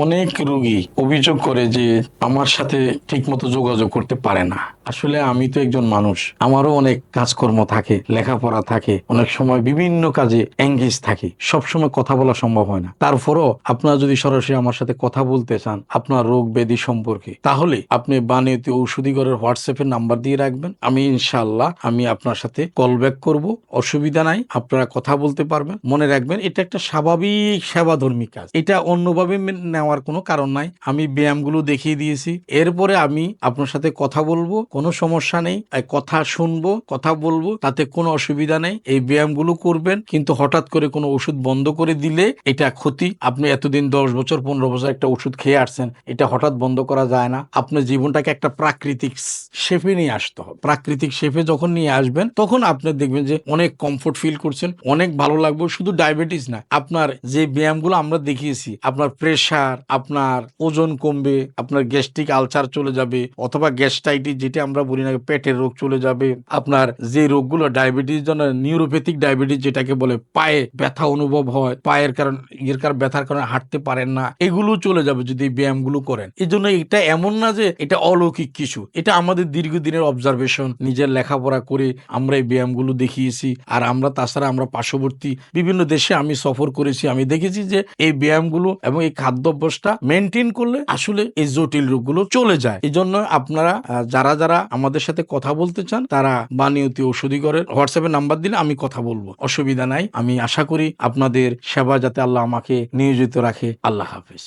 অনেক রুগী অভিযোগ করে যে আমার সাথে ঠিকমতো যোগাযোগ করতে পারে না। আসলে আমি তো একজন মানুষ। আমারও অনেক কাজকর্ম থাকে, লেখাপড়া থাকে, অনেক সময় বিভিন্ন কাজে এঙ্গেজ থাকি। সবসময় কথা বলা সম্ভব হয় না। তারপরও আপনারা যদি সরাসরি আমার সাথে কথা বলতে চান, আপনার রোগ ব্যাধি সম্পর্কে, তাহলে আপনি বানিয়তি ঔষধি ঘরের হোয়াটসঅ্যাপের নাম্বার দিয়ে রাখবেন। আমি ইনশাল্লাহ আমি আপনার সাথে কল ব্যাক করব। অসুবিধা নাই, আপনারা কথা বলতে পারবেন। মনে রাখবেন, এটা একটা স্বাভাবিক সেবাধর্মী কাজ। এটা অন্যভাবে নেওয়ার কোনো কারণ নাই। আমি ব্যায়ামগুলো দেখিয়ে দিয়েছি। এরপরে আমি আপনার সাথে কথা বলব কোনো সমস্যা নেই কথা শুনব, কথা বলব, তাতে কোনো অসুবিধা নেই, এই ব্যায়ামগুলো করবেন, কিন্তু হঠাৎ করে কোনো ওষুধ বন্ধ করে দিলে এটা ক্ষতি। আপনি এতদিন দশ বছর, পনেরো বছর একটা ওষুধ খেয়ে আসছেন, এটা হঠাৎ বন্ধ করা যায় না। আপনার জীবনটাকে একটা প্রাকৃতিক শেপে নিয়ে আসতে হবে। প্রাকৃতিক শেপে যখন নিয়ে আসবেন, তখন আপনি দেখবেন যে অনেক কমফোর্ট ফিল করছেন, অনেক ভালো লাগবে। শুধু ডায়াবেটিস না, আপনার যে ব্যায়ামগুলো আমরা দেখিয়েছি, আপনার প্রেশার আপনার ওজন কমবে, আপনার গ্যাস্ট্রিক আলসার চলে যাবে, অথবা গ্যাস্ট্রাইটিস যেটা আমরা বলি না পেটের রোগ চলে যাবে। আপনার যে রোগগুলো ডায়াবেটিস জন্য নিউরোপ্যাথিক ডায়াবেটিস যেটাকে বলে পায়ে ব্যথা অনুভব হয় পায়ের কারণ এর কারণ ব্যথার কারণে হাঁটতে পারেন না এগুলো চলে যাবে যদি ব্যায়ামগুলো করেন। এই জন্য এটা এমন না যে এটা অলৌকিক কিছু এটা আমাদের দীর্ঘদিনের অবজারভেশন নিজের লেখাপড়া করে আমরা এই ব্যায়ামগুলো দেখিয়েছি আর আমরা তাছাড়া আমরা পার্শ্ববর্তী বিভিন্ন দেশে আমি সফর করেছি আমি দেখেছি যে এই ব্যায়ামগুলো এবং এই খাদ্যাভ্যাসটা মেনটেন করলে আসলে এই জটিল রোগগুলো চলে যায়। এই জন্য আপনারা আহ, যারা যারা আমাদের সাথে কথা বলতে চান, তারা বানিয়তি ঔষধি ঘরের হোয়াটসঅ্যাপে নাম্বার দিলে আমি কথা বলব। অসুবিধা নাই। আমি আশা করি আপনাদের সেবা যাতে আল্লাহ আমাকে নিয়োজিত রাখে। আল্লাহ হাফিজ।